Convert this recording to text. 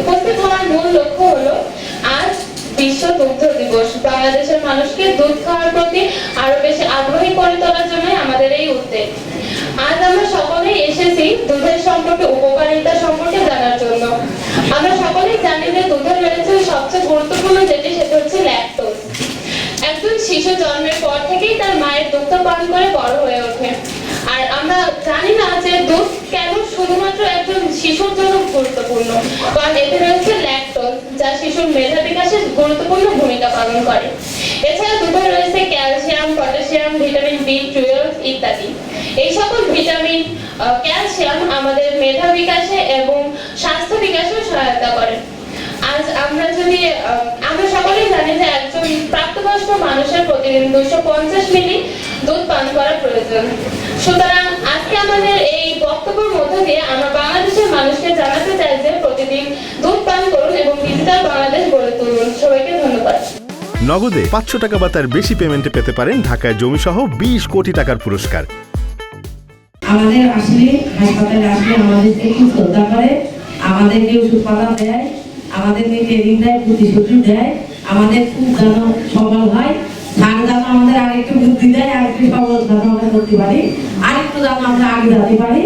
উপস্থিত হওয়ার মূল লক্ষ্য হলো আজ বিশ্ব দুগ্ধ দিবস। বাংলাদেশের মানুষকে দুধ খাওয়ার প্রতি আরও বেশি আগ্রহী করে তোলার জন্য আমাদের এই উদ্যোগ। আজ আমরা সকলেই এসেছি দুধের সম্পর্কে, উপকারিতা সম্পর্কে জানার জন্য। আমরা সকলেই জানি যে দুধের রয়েছে সবচেয়ে গুরুত্বপূর্ণ যেটি, সেটা হচ্ছে ল্যাকটোজ একজন শিশু জন্মের পর থেকেই তার মায়ের দুগ্ধ পান করে বড় হয়ে ওঠে। আর আমরা জানি না গুরুত্বপূর্ণ। কারণ এতে রয়েছে ল্যাকটোজ, যা শিশুর মেধা বিকাশে গুরুত্বপূর্ণ ভূমিকা পালন করে। এছাড়া দুধে রয়েছে calcium, potassium, vitamin B, twelve ইত্যাদি। এই সকল ভিটামিন ক্যালসিয়াম আমাদের মেধা বিকাশে এবং স্বাস্থ্য বিকাশে সহায়তা করে। আজ আমরা যদি আমরা সকলেই জানি যে একজন প্রাপ্তবয়স্ক মানুষের প্রতিদিন দুশো পঞ্চাশ মিলি দুধ পান করা প্রয়োজন। সুতরাং আজকে আমাদের এই বক্তব্যের মধ্য দিয়ে আমরা বাংলাদেশের মানুষকে জানাতে চাই যে প্রতিদিন দুধ পান করুন এবং ডিজিটাল বাংলাদেশ গড়ে তুলুন সবাইকে ধন্যবাদ নগদে পাঁচশো টাকা বা তার বেশি পেমেন্টে পেতে পারেন ঢাকায় জমিসহ বিশ কোটি টাকার পুরস্কার। আমাদের আসলে হাসপাতালে আসলে আমাদেরকে খুব শ্রদ্ধা করে আমাদেরকে দেয়, আমাদেরকে ট্রেনিং দেয়, প্রতিশ্রুতি দেয়, আমাদের খুব যেন সবল হয়। যেন আমাদের আরেকটু বুদ্ধি দেয়, আরেকটু সবল যেন আমরা করতে পারি, আরেকটু যেন আমরা আগে যেতে পারি।